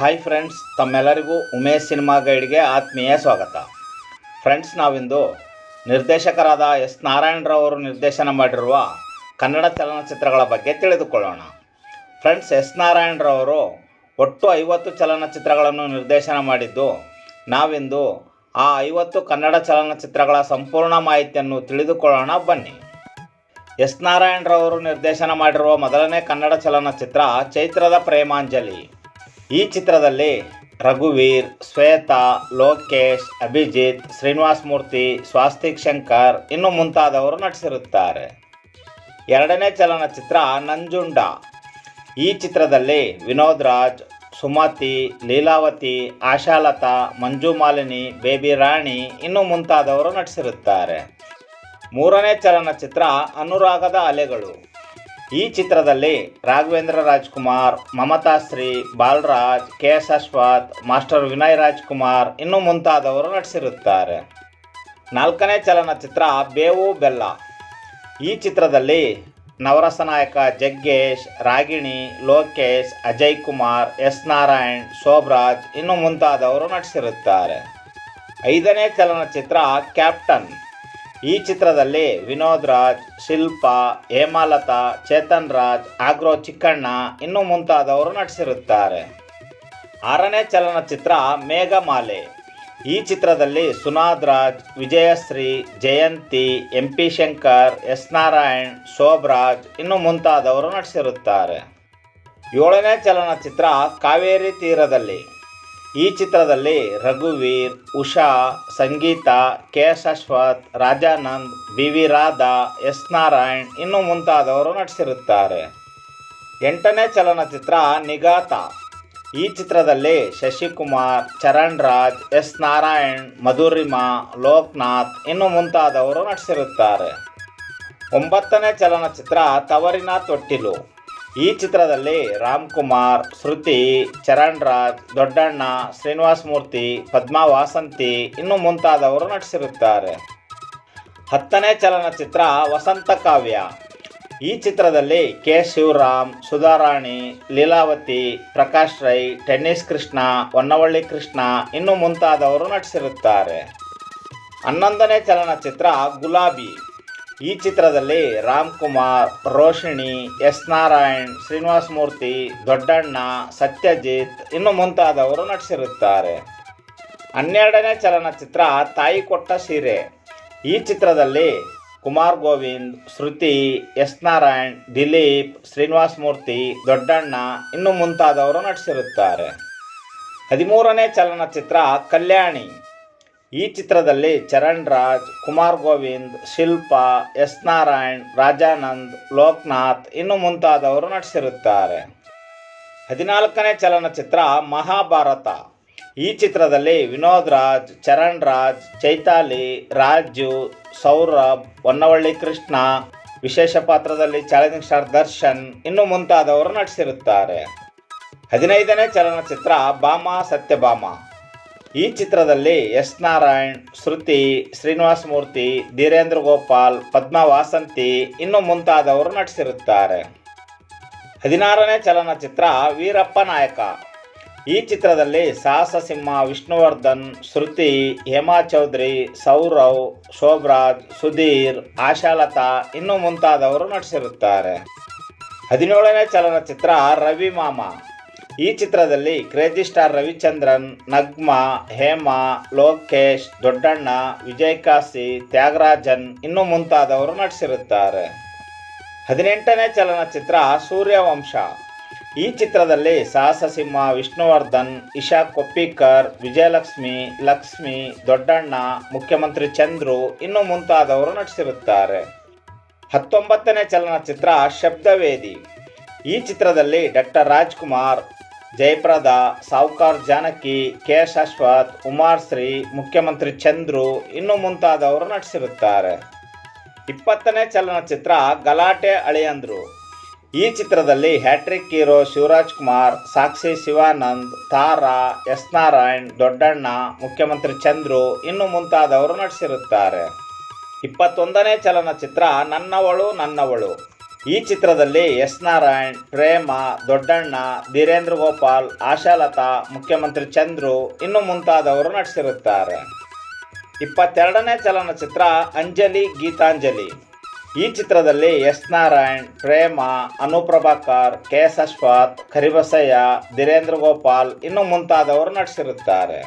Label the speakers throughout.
Speaker 1: Hi friends ತಮ್ಮೆಲ್ಲರಿಗೂ Umesh cinema ಗೈಡ್ಗೆ ಆತ್ಮೀಯ ಸ್ವಾಗತ. ಫ್ರೆಂಡ್ಸ್ ನಾವಿಂದು ನಿರ್ದೇಶಕರಾದ ಎಸ್ ನಾರಾಯಣರವರು ನಿರ್ದೇಶನ ಮಾಡಿರುವ ಕನ್ನಡ ಚಲನಚಿತ್ರಗಳ ಬಗ್ಗೆ ತಿಳಿದುಕೊಳ್ಳೋಣ. ಫ್ರೆಂಡ್ಸ್ ಎಸ್ ನಾರಾಯಣರವರು ಒಟ್ಟು ಐವತ್ತು ಚಲನಚಿತ್ರಗಳನ್ನು ನಿರ್ದೇಶನ ಮಾಡಿದ್ದು, ನಾವಿಂದು ಆ ಐವತ್ತು ಕನ್ನಡ ಚಲನಚಿತ್ರಗಳ ಸಂಪೂರ್ಣ ಮಾಹಿತಿಯನ್ನು ತಿಳಿದುಕೊಳ್ಳೋಣ ಬನ್ನಿ. ಎಸ್ ನಾರಾಯಣರವರು ನಿರ್ದೇಶನ ಮಾಡಿರುವ ಮೊದಲನೇ ಕನ್ನಡ ಚಲನಚಿತ್ರ ಚೈತ್ರದ ಪ್ರೇಮಾಂಜಲಿ. ಈ ಚಿತ್ರದಲ್ಲಿ ರಘುವೀರ್, ಶ್ವೇತಾ, ಲೋಕೇಶ್, ಅಭಿಜಿತ್, ಶ್ರೀನಿವಾಸ ಮೂರ್ತಿ, ಸ್ವಾಸ್ತಿಕ್ ಶಂಕರ್ ಇನ್ನು ಮುಂತಾದವರು ನಟಿಸಿರುತ್ತಾರೆ. ಎರಡನೇ ಚಲನಚಿತ್ರ ನಂಜುಂಡ. ಈ ಚಿತ್ರದಲ್ಲಿ ವಿನೋದ್ ರಾಜ್, ಸುಮತಿ, ಲೀಲಾವತಿ, ಆಶಾಲತಾ, ಮಂಜು ಮಾಲಿನಿ, ಬೇಬಿ ರಾಣಿ ಇನ್ನು ಮುಂತಾದವರು ನಟಿಸಿರುತ್ತಾರೆ. ಮೂರನೇ ಚಲನಚಿತ್ರ ಅನುರಾಗದ ಅಲೆಗಳು. ಈ ಚಿತ್ರದಲ್ಲಿ Raghavendra Rajkumar Mamathashree Balaraj, K S Ashwath, master Vinay Rajkumar ಇನ್ನು ಮುಂತಾದವರು ನಟಿಸಿರುತ್ತಾರೆ. ನಾಲ್ಕನೇ ಚಲನಚಿತ್ರ ಬೇವು ಬೆಲ್ಲ. ಈ ಚಿತ್ರದಲ್ಲಿ ನವರಸ ನಾಯಕ ಜಗ್ಗೇಶ್, ರಾಗಿಣಿ, ಲೋಕೇಶ್, ಅಜಯ್ ಕುಮಾರ್, ಎಸ್ ನಾರಾಯಣ್, ಶೋಭರಾಜ್ ಇನ್ನು ಮುಂತಾದವರು ನಟಿಸಿರುತ್ತಾರೆ. ಐದನೇ ಚಲನಚಿತ್ರ ಕ್ಯಾಪ್ಟನ್. ಈ ಚಿತ್ರದಲ್ಲಿ ವಿನೋದ್ ರಾಜ್, ಶಿಲ್ಪಾ, ಹೇಮಾಲತಾ, ಚೇತನ್ ರಾಜ್, ಆಗ್ರೋ ಚಿಕ್ಕಣ್ಣ ಇನ್ನು ಮುಂತಾದವರು ನಟಿಸಿರುತ್ತಾರೆ. ಆರನೇ ಚಲನಚಿತ್ರ ಮೇಘಮಾಲೆ. ಈ ಚಿತ್ರದಲ್ಲಿ Sunad Raj, Vijayashree, Jayanthi M P Shankar, S Narayan Shobharaj ಇನ್ನು ಮುಂತಾದವರು ನಟಿಸಿರುತ್ತಾರೆ. ಏಳನೇ ಚಲನಚಿತ್ರ ಕಾವೇರಿ ತೀರದಲ್ಲಿ. ಈ ಚಿತ್ರದಲ್ಲಿ ರಘುವೀರ್, Usha, Sangeetha, K S Ashwath, Rajanand B V Radha, S Narayan ಇನ್ನು ಮುಂತಾದವರು ನಟಿಸಿರುತ್ತಾರೆ. ಎಂಟನೇ ಚಲನಚಿತ್ರ ನಿಗಾತ. ಈ ಚಿತ್ರದಲ್ಲಿ ಶಶಿಕುಮಾರ್, ಚರಣ್ ರಾಜ್, ಎಸ್ ನಾರಾಯಣ್, ಮಧುರಿಮಾ, ಲೋಕ್ನಾಥ್ ಇನ್ನು ಮುಂತಾದವರು ನಟಿಸಿರುತ್ತಾರೆ. ಒಂಬತ್ತನೇ ಚಲನಚಿತ್ರ ತವರಿನ ತೊಟ್ಟಿಲು. ಈ ಚಿತ್ರದಲ್ಲಿ ರಾಮ್ ಕುಮಾರ್ ಶ್ರುತಿ ಚರಣ್ ರಾಜ್ ದೊಡ್ಡಣ್ಣ, ಶ್ರೀನಿವಾಸ ಮೂರ್ತಿ, ಪದ್ಮಾ ವಾಸಂತಿ ಇನ್ನು ಮುಂತಾದವರು ನಟಿಸಿರುತ್ತಾರೆ. ಹತ್ತನೇ ಚಲನಚಿತ್ರ ವಸಂತ ಕಾವ್ಯ. ಈ ಚಿತ್ರದಲ್ಲಿ ಕೆ. ಶಿವರಾಮ್, ಸುಧಾರಾಣಿ, ಲೀಲಾವತಿ, ಪ್ರಕಾಶ್ ರೈ, ಟೆನ್ನಿಸ್ ಕೃಷ್ಣ, ಹೊನ್ನವಳ್ಳಿ ಕೃಷ್ಣ ಇನ್ನು ಮುಂತಾದವರು ನಟಿಸಿರುತ್ತಾರೆ. ಹನ್ನೊಂದನೇ ಚಲನಚಿತ್ರ ಗುಲಾಬಿ. ಈ ಚಿತ್ರದಲ್ಲಿ ರಾಮ್ ಕುಮಾರ್ ರೋಷಿಣಿ ಎಸ್ ನಾರಾಯಣ್ ಶ್ರೀನಿವಾಸ್ ಮೂರ್ತಿ ದೊಡ್ಡಣ್ಣ, ಸತ್ಯಜಿತ್ ಇನ್ನು ಮುಂತಾದವರು ನಟಿಸಿರುತ್ತಾರೆ. ಹನ್ನೆರಡನೇ ಚಲನಚಿತ್ರ ತಾಯಿ ಕೊಟ್ಟ ಸೀರೆ. ಈ ಚಿತ್ರದಲ್ಲಿ ಕುಮಾರ್ ಗೋವಿಂದ್, ಶ್ರುತಿ ಎಸ್ ನಾರಾಯಣ್ ದಿಲೀಪ್ ಶ್ರೀನಿವಾಸ್ ಮೂರ್ತಿ ದೊಡ್ಡಣ್ಣ ಇನ್ನು ಮುಂತಾದವರು ನಟಿಸಿರುತ್ತಾರೆ. ಹದಿಮೂರನೇ ಚಲನಚಿತ್ರ ಕಲ್ಯಾಣಿ. ಈ ಚಿತ್ರದಲ್ಲಿ ಚರಣ್ ರಾಜ್, ಕುಮಾರ್ ಗೋವಿಂದ್, ಶಿಲ್ಪಾ, ಎಸ್ ನಾರಾಯಣ್, ರಾಜಾನಂದ್, ಲೋಕ್ನಾಥ್ ಇನ್ನು ಮುಂತಾದವರು ನಟಿಸಿರುತ್ತಾರೆ. ಹದಿನಾಲ್ಕನೇ ಚಲನಚಿತ್ರ ಮಹಾಭಾರತ. ಈ ಚಿತ್ರದಲ್ಲಿ ವಿನೋದ್ ರಾಜ್, ಚರಣ್ ರಾಜ್, ಚೈತಾಲಿ, ರಾಜು, ಸೌರಭ್, ಹೊನ್ನವಳ್ಳಿ ಕೃಷ್ಣ, ವಿಶೇಷ ಪಾತ್ರದಲ್ಲಿ ಚಾಲೆಂಜಿಂಗ್ ಸ್ಟಾರ್ ದರ್ಶನ್ ಇನ್ನು ಮುಂತಾದವರು ನಟಿಸಿರುತ್ತಾರೆ. ಹದಿನೈದನೇ ಚಲನಚಿತ್ರ ಬಾಮ ಸತ್ಯಭಾಮ. ಈ ಚಿತ್ರದಲ್ಲಿ ಎಸ್ ನಾರಾಯಣ್, ಶ್ರುತಿ, ಶ್ರೀನಿವಾಸ ಮೂರ್ತಿ, ಧೀರೇಂದ್ರ ಗೋಪಾಲ್, ಪದ್ಮಾ ವಾಸಂತಿ ಇನ್ನು ಮುಂತಾದವರು ನಟಿಸಿರುತ್ತಾರೆ. ಹದಿನಾರನೇ ಚಲನಚಿತ್ರ ವೀರಪ್ಪ ನಾಯಕ. ಈ ಚಿತ್ರದಲ್ಲಿ ಸಾಹಸ ಸಿಂಹ, ವಿಷ್ಣುವರ್ಧನ್, ಶ್ರುತಿ, ಹೇಮಾ ಚೌಧರಿ, ಸೌರವ್, ಶೋಭರಾಜ್, ಸುಧೀರ್, ಆಶಾಲತಾ ಇನ್ನು ಮುಂತಾದವರು ನಟಿಸಿರುತ್ತಾರೆ. ಹದಿನೇಳನೇ ಚಲನಚಿತ್ರ ರವಿ ಮಾಮ. ಈ ಚಿತ್ರದಲ್ಲಿ ಕ್ರೇಜಿ ಸ್ಟಾರ್ ರವಿಚಂದ್ರನ್, ನಗ್ಮಾ, ಹೇಮಾ, ಲೋಕೇಶ್, ದೊಡ್ಡಣ್ಣ, ವಿಜಯ್ ಕಾಶಿ, ತ್ಯಾಗರಾಜನ್ ಇನ್ನು ಮುಂತಾದವರು ನಟಿಸಿರುತ್ತಾರೆ. ಹದಿನೆಂಟನೇ ಚಲನಚಿತ್ರ ಸೂರ್ಯವಂಶ. ಈ ಚಿತ್ರದಲ್ಲಿ ಸಾಹಸ ಸಿಂಹ ವಿಷ್ಣುವರ್ಧನ್, ಇಶಾ ಕೊಪ್ಪಿಕರ್, ವಿಜಯಲಕ್ಷ್ಮಿ, ಲಕ್ಷ್ಮಿ, ದೊಡ್ಡಣ್ಣ, ಮುಖ್ಯಮಂತ್ರಿ ಚಂದ್ರು ಇನ್ನು ಮುಂತಾದವರು ನಟಿಸಿರುತ್ತಾರೆ. ಹತ್ತೊಂಬತ್ತನೇ ಚಲನಚಿತ್ರ ಶಬ್ದವೇದಿ. ಈ ಚಿತ್ರದಲ್ಲಿ doctor Rajkumar Jayaprada Sowcar Janaki K S Ashwath Shri, Mukhyamantri Chandru ಇನ್ನು ಮುಂತಾದವರು ನಟಿಸಿರುತ್ತಾರೆ. ಇಪ್ಪತ್ತನೇ ಚಲನಚಿತ್ರ ಗಲಾಟೆ ಅಳಿಯಂದ್ರು. ಈ ಚಿತ್ರದಲ್ಲಿ hat trick hero Shivaraj Kumar, Sakshi Shivanand, Tara, S Narayan, Doddanna, Mukhyamantri Chandru ಇನ್ನು ಮುಂತಾದವರು ನಟಿಸಿರುತ್ತಾರೆ. ಇಪ್ಪತ್ತೊಂದನೇ ಚಲನಚಿತ್ರ ನನ್ನವಳು ನನ್ನವಳು. ಈ ಚಿತ್ರದಲ್ಲಿ ಎಸ್ ನಾರಾಯಣ್, ಪ್ರೇಮ, ದೊಡ್ಡಣ್ಣ, ಧೀರೇಂದ್ರ ಗೋಪಾಲ್, ಆಶಾಲತಾ, ಮುಖ್ಯಮಂತ್ರಿ ಚಂದ್ರು ಇನ್ನು ಮುಂತಾದವರು ನಟಿಸಿರುತ್ತಾರೆ. ಇಪ್ಪತ್ತೆರಡನೇ ಚಲನಚಿತ್ರ ಅಂಜಲಿ ಗೀತಾಂಜಲಿ. ಈ ಚಿತ್ರದಲ್ಲಿ S Narayan, Prema, Anuprabhakar K S Ashwath, Karibasaiah, Dhirendra Gopal ಇನ್ನು ಮುಂತಾದವರು ನಟಿಸಿರುತ್ತಾರೆ.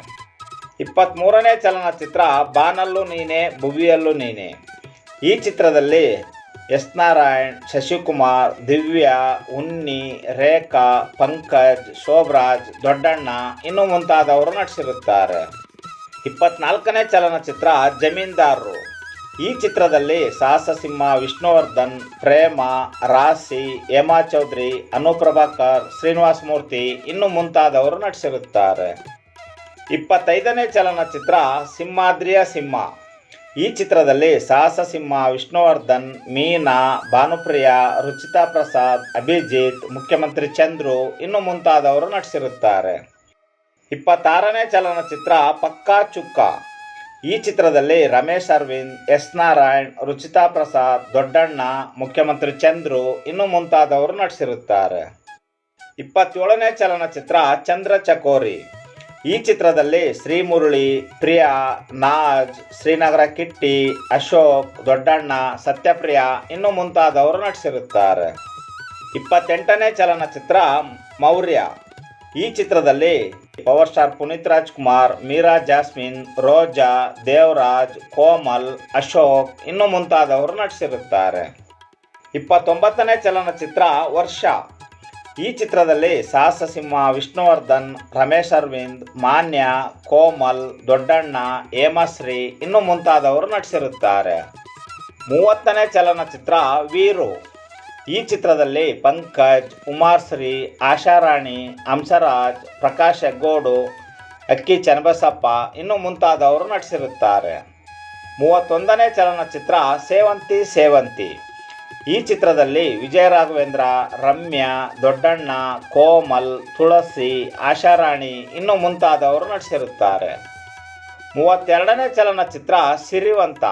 Speaker 1: ಇಪ್ಪತ್ತ್ಮೂರನೇ ಚಲನಚಿತ್ರ ಬಾನಲ್ಲೂ ನೀನೆ ಭುವಿಯಲ್ಲೂ ನೀನೆ. ಈ ಚಿತ್ರದಲ್ಲಿ ಎಸ್ ನಾರಾಯಣ್, ಶಶಿಕುಮಾರ್, ದಿವ್ಯಾ ಉನ್ನಿ ರೇಖಾ, ಪಂಕಜ್, ಶೋಭರಾಜ್, ದೊಡ್ಡಣ್ಣ ಇನ್ನು ಮುಂತಾದವರು ನಟಿಸಿರುತ್ತಾರೆ. ಇಪ್ಪತ್ನಾಲ್ಕನೇ ಚಲನಚಿತ್ರ ಜಮೀನ್ದಾರರು. ಈ ಚಿತ್ರದಲ್ಲಿ ಸಾಹಸ ಸಿಂಹ ವಿಷ್ಣುವರ್ಧನ್, ಪ್ರೇಮ ರಾಸಿ ಹೇಮಾ ಚೌಧರಿ, ಅನುಪ್ರಭಾಕರ್, ಶ್ರೀನಿವಾಸ ಮೂರ್ತಿ ಇನ್ನು ಮುಂತಾದವರು ನಟಿಸಿರುತ್ತಾರೆ. ಇಪ್ಪತ್ತೈದನೇ ಚಲನಚಿತ್ರ ಸಿಂಹಾದ್ರಿಯ ಸಿಂಹ. ಈ ಚಿತ್ರದಲ್ಲಿ ಸಾಹಸ ಸಿಂಹ ವಿಷ್ಣುವರ್ಧನ್, ಮೀನಾ, ಭಾನುಪ್ರಿಯಾ, ರುಚಿತಾ ಪ್ರಸಾದ್, ಅಭಿಜಿತ್, ಮುಖ್ಯಮಂತ್ರಿ ಚಂದ್ರು ಇನ್ನು ಮುಂತಾದವರು ನಟಿಸಿರುತ್ತಾರೆ. ಇಪ್ಪತ್ತಾರನೇ ಚಲನಚಿತ್ರ ಪಕ್ಕಾ ಚುಕ್ಕ. ಈ ಚಿತ್ರದಲ್ಲಿ ರಮೇಶ್ ಅರವಿಂದ್, ಎಸ್ ನಾರಾಯಣ್, ರುಚಿತಾ ಪ್ರಸಾದ್, ದೊಡ್ಡಣ್ಣ, ಮುಖ್ಯಮಂತ್ರಿ ಚಂದ್ರು ಇನ್ನು ಮುಂತಾದವರು ನಟಿಸಿರುತ್ತಾರೆ. ಇಪ್ಪತ್ತೇಳನೇ ಚಲನಚಿತ್ರ ಚಂದ್ರ ಚಕೋರಿ. ಈ ಚಿತ್ರದಲ್ಲಿ ಶ್ರೀಮುರಳಿ, ಪ್ರಿಯಾ, ನಾಜ್, ಶ್ರೀನಗರ ಕಿಟ್ಟಿ, ಅಶೋಕ್, ದೊಡ್ಡಣ್ಣ, ಸತ್ಯಪ್ರಿಯ ಇನ್ನು ಮುಂತಾದವರು ನಟಿಸಿರುತ್ತಾರೆ. ಇಪ್ಪತ್ತೆಂಟನೇ ಚಲನಚಿತ್ರ ಮೌರ್ಯ. ಈ ಚಿತ್ರದಲ್ಲಿ power star Puneeth Rajkumar, Meera jasmine, Roja, Devaraj, Komal, Ashok ಇನ್ನು ಮುಂತಾದವರು ನಟಿಸಿರುತ್ತಾರೆ. ಇಪ್ಪತ್ತೊಂಬತ್ತನೇ ಚಲನಚಿತ್ರ ವರ್ಷ. ಈ ಚಿತ್ರದಲ್ಲಿ ಸಾಹಸ ಸಿಂಹ ವಿಷ್ಣುವರ್ಧನ್, ರಮೇಶ್ ಅರವಿಂದ್, ಮಾನ್ಯ, ಕೋಮಲ್, ದೊಡ್ಡಣ್ಣ, ಹೇಮಶ್ರೀ ಇನ್ನು ಮುಂತಾದವರು ನಟಿಸಿರುತ್ತಾರೆ. ಮೂವತ್ತನೇ ಚಲನಚಿತ್ರ ವೀರು. ಈ ಚಿತ್ರದಲ್ಲಿ ಪಂಕಜ್, ಉಮಾಶ್ರೀ, ಆಶಾರಾಣಿ, ಹಂಸರಾಜ್, ಪ್ರಕಾಶ್ ಹೆಗ್ಗೋಡು, ಅಕ್ಕಿ ಚನ್ನಬಸಪ್ಪ ಇನ್ನು ಮುಂತಾದವರು ನಟಿಸಿರುತ್ತಾರೆ. ಮೂವತ್ತೊಂದನೇ ಚಲನಚಿತ್ರ ಸೇವಂತಿ ಸೇವಂತಿ. ಈ ಚಿತ್ರದಲ್ಲಿ ವಿಜಯ ರಾಘವೇಂದ್ರ ರಮ್ಯಾ, ದೊಡ್ಡಣ್ಣ, ಕೋಮಲ್, ತುಳಸಿ, ಆಶಾರಾಣಿ ಇನ್ನು ಮುಂತಾದವರು ನಟಿಸಿರುತ್ತಾರೆ. ಮೂವತ್ತೆರಡನೇ ಚಲನಚಿತ್ರ ಸಿರಿವಂತ.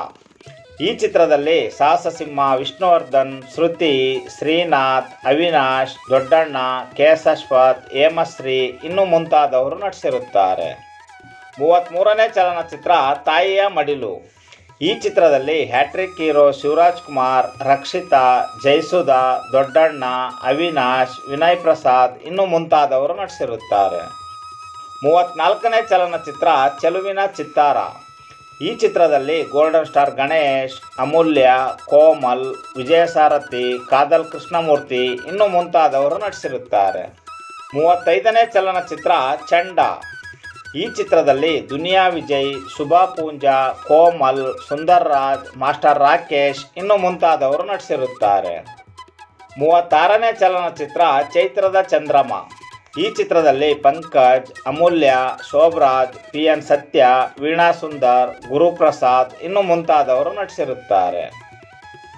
Speaker 1: ಈ ಚಿತ್ರದಲ್ಲಿ ಸಾಹಸ ಸಿಂಹ ವಿಷ್ಣುವರ್ಧನ್, ಶ್ರುತಿ, ಶ್ರೀನಾಥ್, ಅವಿನಾಶ್, ದೊಡ್ಡಣ್ಣ ಕೇಸಶ್ವತ್ ಹೇಮಶ್ರೀ ಇನ್ನು ಮುಂತಾದವರು ನಟಿಸಿರುತ್ತಾರೆ. ಮೂವತ್ತ್ಮೂರನೇ ಚಲನಚಿತ್ರ ತಾಯಿಯ ಮಡಿಲು. ಈ ಚಿತ್ರದಲ್ಲಿ hat trick hero Shivaraj Kumar, Rakshita, Jayasudha, Doddanna, Avinash, Vinay Prasad ಇನ್ನು ಮುಂತಾದವರು ನಟಿಸಿರುತ್ತಾರೆ. ಮೂವತ್ತ್ನಾಲ್ಕನೇ ಚಲನಚಿತ್ರ ಚೆಲುವಿನ ಚಿತ್ತಾರ. ಈ ಚಿತ್ರದಲ್ಲಿ ಗೋಲ್ಡನ್ ಸ್ಟಾರ್ ಗಣೇಶ್, ಅಮೂಲ್ಯ, ಕೋಮಲ್, ವಿಜಯಸಾರಥಿ, ಕಾದಲ್ ಕೃಷ್ಣಮೂರ್ತಿ ಇನ್ನು ಮುಂತಾದವರು ನಟಿಸಿರುತ್ತಾರೆ. ಮೂವತ್ತೈದನೇ ಚಲನಚಿತ್ರ ಚಂಡ. ಈ ಚಿತ್ರದಲ್ಲಿ ದುನಿಯಾ ವಿಜಯ್, ಶುಭಾ ಪೂಂಜಾ, ಕೋಮಲ್, ಸುಂದರ್ ರಾಜ್, ಮಾಸ್ಟರ್ ರಾಕೇಶ್ ಇನ್ನು ಮುಂತಾದವರು ನಟಿಸಿರುತ್ತಾರೆ. ಮೂವತ್ತಾರನೇ ಚಲನಚಿತ್ರ ಚೈತ್ರದ ಚಂದ್ರಮ. ಈ ಚಿತ್ರದಲ್ಲಿ ಪಂಕಜ್, ಅಮೂಲ್ಯ, ಶೋಭರಾಜ್ ಪಿ ಎನ್ ಸತ್ಯ, ವೀಣಾ ಸುಂದರ್, ಗುರುಪ್ರಸಾದ್ ಇನ್ನು ಮುಂತಾದವರು ನಟಿಸಿರುತ್ತಾರೆ.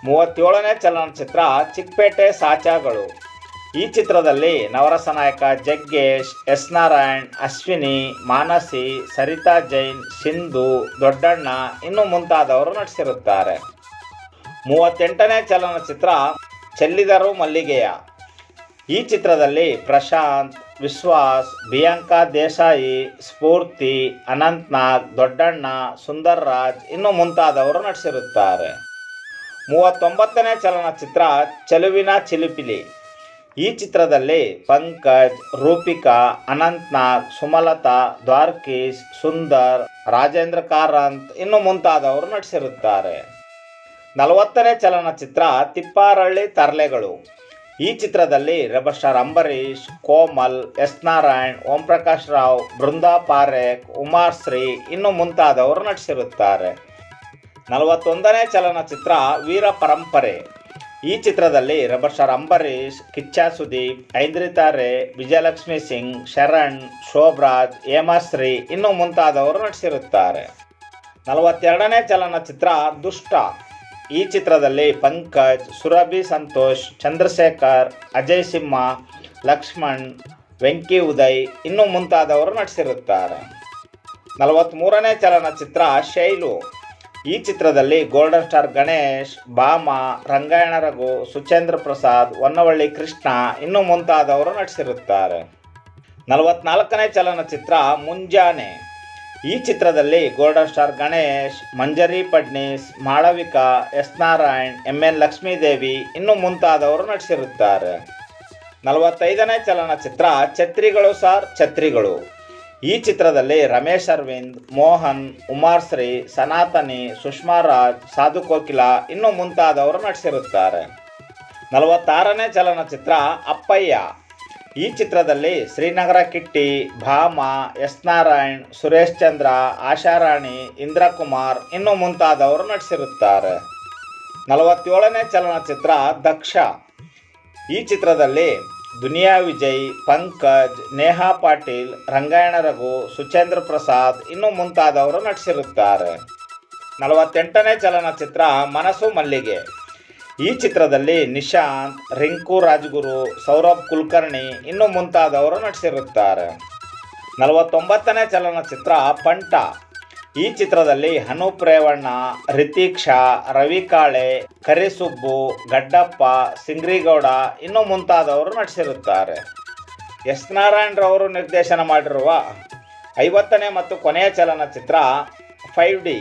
Speaker 1: ಮೂವತ್ತೇಳನೇ ಚಲನಚಿತ್ರ ಚಿಕ್ಕಪೇಟೆ ಸಾಚಾಗಳು. ಈ ಚಿತ್ರದಲ್ಲಿ ನವರಸ ನಾಯಕ ಜಗ್ಗೇಶ್, ಎಸ್ ನಾರಾಯಣ್, ಅಶ್ವಿನಿ, ಮಾನಸಿ, ಸರಿತಾ ಜೈನ್, ಸಿಂಧು, ದೊಡ್ಡಣ್ಣ ಇನ್ನು ಮುಂತಾದವರು ನಟಿಸಿರುತ್ತಾರೆ. ಮೂವತ್ತೆಂಟನೇ ಚಲನಚಿತ್ರ ಚೆಲ್ಲಿದರು ಮಲ್ಲಿಗೆಯ. ಈ ಚಿತ್ರದಲ್ಲಿ ಪ್ರಶಾಂತ್, ವಿಶ್ವಾಸ್ ಬಿಯಾಂಕಾ ದೇಸಾಯಿ, ಸ್ಫೂರ್ತಿ, ಅನಂತ್ನಾಗ್, ದೊಡ್ಡಣ್ಣ ಸುಂದರ್ ರಾಜ್ ಇನ್ನು ಮುಂತಾದವರು ನಟಿಸಿರುತ್ತಾರೆ. ಮೂವತ್ತೊಂಬತ್ತನೇ ಚಲನಚಿತ್ರ ಚೆಲುವಿನ ಚಿಲಿಪಿಲಿ. ಈ ಚಿತ್ರದಲ್ಲಿ ಪಂಕಜ್, ರೂಪಿಕಾ ಅನಂತ್ನಾಗ್ ಸುಮಲತಾ, ದ್ವಾರಕೀಶ್, ಸುಂದರ್, ರಾಜೇಂದ್ರ ಕಾರಂತ್ ಇನ್ನು ಮುಂತಾದವರು ನಟಿಸಿರುತ್ತಾರೆ. ನಲವತ್ತನೇ ಚಲನಚಿತ್ರ ತಿಪ್ಪಾರಳ್ಳಿ ತರಲೆಗಳು. ಈ ಚಿತ್ರದಲ್ಲಿ rebel star Ambareesh Komal, S Narayan Om Prakash Rao, Brinda Parekh Shri ಇನ್ನು ಮುಂತಾದವರು ನಟಿಸಿರುತ್ತಾರೆ. ನಲವತ್ತೊಂದನೇ ಚಲನಚಿತ್ರ ವೀರ ಪರಂಪರೆ. ಈ ಚಿತ್ರದಲ್ಲಿ ರಬ್ಬರ್ ಸ್ಟಾರ್ ಅಂಬರೀಶ್ ಕಿಚ್ಚಾ ಸುದೀಪ್ ಐಂದ್ರಿತಾರೆ ವಿಜಯಲಕ್ಷ್ಮಿ ಸಿಂಗ್, ಶರಣ್, ಶೋಭರಾಜ್ ಹೇಮಾಶ್ರೀ ಇನ್ನು ಮುಂತಾದವರು ನಟಿಸಿರುತ್ತಾರೆ. ನಲವತ್ತೆರಡನೇ ಚಲನಚಿತ್ರ ದುಷ್ಟ. ಈ ಚಿತ್ರದಲ್ಲಿ ಪಂಕಜ್, ಸುರಭಿ ಸಂತೋಷ್, ಚಂದ್ರಶೇಖರ್, ಅಜಯ್ ಸಿಂಹ, ಲಕ್ಷ್ಮಣ್, ವೆಂಕಿ ಉದಯ್ ಇನ್ನು ಮುಂತಾದವರು ನಟಿಸಿರುತ್ತಾರೆ. ನಲವತ್ತ್ಮೂರನೇ ಚಲನಚಿತ್ರ ಶೈಲು. ಈ ಚಿತ್ರದಲ್ಲಿ ಗೋಲ್ಡನ್ ಸ್ಟಾರ್ ಗಣೇಶ್, ಭಾಮ, ರಂಗಾಯಣ ರಘು, ಸುಚೇಂದ್ರ ಪ್ರಸಾದ್, ಹೊನ್ನವಳ್ಳಿ ಕೃಷ್ಣ ಇನ್ನು ಮುಂತಾದವರು ನಟಿಸಿರುತ್ತಾರೆ. ನಲವತ್ನಾಲ್ಕನೇ ಚಲನಚಿತ್ರ ಮುಂಜಾನೆ. ಈ ಚಿತ್ರದಲ್ಲಿ golden star Ganesh, Manjari Phadnis Malavika, S Narayan, M N Lakshmidevi ಇನ್ನು ಮುಂತಾದವರು ನಟಿಸಿರುತ್ತಾರೆ. ನಲವತ್ತೈದನೇ ಚಲನಚಿತ್ರ ಛತ್ರಿಗಳು ಸಾರ್, ಛತ್ರಿಗಳು. ಈ ಚಿತ್ರದಲ್ಲಿ ರಮೇಶ್ ಅರವಿಂದ್, ಮೋಹನ್ ಉಮಾರ್ಶ್ರೀ ಸನಾತನಿ, ಸುಷ್ಮಾ ರಾಜ್, ಸಾಧು ಕೋಕಿಲ ಇನ್ನು ಮುಂತಾದವರು ನಟಿಸಿರುತ್ತಾರೆ. ನಲವತ್ತಾರನೇ ಚಲನಚಿತ್ರ ಅಪ್ಪಯ್ಯ. ಈ ಚಿತ್ರದಲ್ಲಿ ಶ್ರೀನಗರ ಕಿಟ್ಟಿ, ಭಾಮ, ಎಸ್ ನಾರಾಯಣ್, ಸುರೇಶ್ ಚಂದ್ರ, ಆಶಾರಾಣಿ, ಇಂದ್ರಕುಮಾರ್ ಇನ್ನು ಮುಂತಾದವರು ನಟಿಸಿರುತ್ತಾರೆ. ನಲವತ್ತೇಳನೇ ಚಲನಚಿತ್ರ ದಕ್ಷ. ಈ ಚಿತ್ರದಲ್ಲಿ ದುನಿಯಾ ವಿಜಯ್, ಪಂಕಜ್, ನೇಹಾ ಪಾಟೀಲ್, ರಂಗಾಯಣ ರಘು, ಸುಚೇಂದ್ರ ಪ್ರಸಾದ್ ಇನ್ನು ಮುಂತಾದವರು ನಟಿಸಿರುತ್ತಾರೆ. ನಲವತ್ತೆಂಟನೇ ಚಲನಚಿತ್ರ ಮನಸ್ಸು ಮಲ್ಲಿಗೆ. ಈ ಚಿತ್ರದಲ್ಲಿ ನಿಶಾಂತ್, ರಿಂಕು ರಾಜ್ಗುರು, ಸೌರಭ್ ಕುಲಕರ್ಣಿ ಇನ್ನು ಮುಂತಾದವರು ನಟಿಸಿರುತ್ತಾರೆ. ನಲವತ್ತೊಂಬತ್ತನೇ ಚಲನಚಿತ್ರ ಪಂಟ. ಈ ಚಿತ್ರದಲ್ಲಿ ಅನೂಪ್ ರೇವಣ್ಣ ರಿತೀಕ್ಷಾ ರವಿ ಕಾಳೆ ಕರಿಸುಬ್ಬು, ಗಡ್ಡಪ್ಪ, ಸಿಂಗ್ರಿಗೌಡ ಇನ್ನು ಮುಂತಾದವರು ನಟಿಸಿರುತ್ತಾರೆ. ಎಸ್ ನಾರಾಯಣರವರು ನಿರ್ದೇಶನ ಮಾಡಿರುವ ಐವತ್ತನೇ ಮತ್ತು ಕೊನೆಯ ಚಲನಚಿತ್ರ ಫೈವ್ ಡಿ.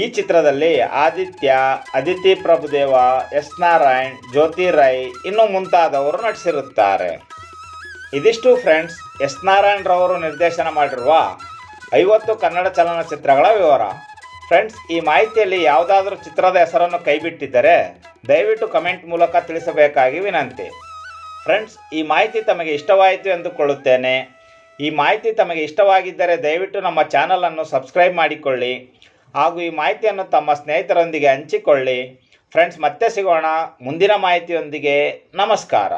Speaker 1: ಈ ಚಿತ್ರದಲ್ಲಿ ಆದಿತ್ಯ, ಅದಿತಿ ಪ್ರಭುದೇವ, ಎಸ್ ನಾರಾಯಣ್, ಜ್ಯೋತಿ ರೈ ಇನ್ನು ಮುಂತಾದವರು ನಟಿಸಿರುತ್ತಾರೆ. ಇದಿಷ್ಟು ಫ್ರೆಂಡ್ಸ್ ಎಸ್ ನಾರಾಯಣರವರು ನಿರ್ದೇಶನ ಮಾಡಿರುವ ಐವತ್ತು ಕನ್ನಡ ಚಲನಚಿತ್ರಗಳ ವಿವರ. ಫ್ರೆಂಡ್ಸ್, ಈ ಮಾಹಿತಿಯಲ್ಲಿ ಯಾವುದಾದ್ರೂ ಚಿತ್ರದ ಹೆಸರನ್ನು ಕೈಬಿಟ್ಟಿದ್ದರೆ ದಯವಿಟ್ಟು ಕಮೆಂಟ್ ಮೂಲಕ ತಿಳಿಸಬೇಕಾಗಿ ವಿನಂತಿ. ಫ್ರೆಂಡ್ಸ್, ಈ ಮಾಹಿತಿ ತಮಗೆ ಇಷ್ಟವಾಯಿತು ಎಂದುಕೊಳ್ಳುತ್ತೇನೆ. ಈ ಮಾಹಿತಿ ತಮಗೆ ಇಷ್ಟವಾಗಿದ್ದರೆ ದಯವಿಟ್ಟು ನಮ್ಮ ಚಾನಲನ್ನು ಸಬ್ಸ್ಕ್ರೈಬ್ ಮಾಡಿಕೊಳ್ಳಿ ಹಾಗೂ ಈ ಮಾಹಿತಿಯನ್ನು ತಮ್ಮ ಸ್ನೇಹಿತರೊಂದಿಗೆ ಹಂಚಿಕೊಳ್ಳಿ. ಫ್ರೆಂಡ್ಸ್, ಮತ್ತೆ ಸಿಗೋಣ. ಮುಂದಿನ ಮಾಹಿತಿಯೊಂದಿಗೆ ನಮಸ್ಕಾರ.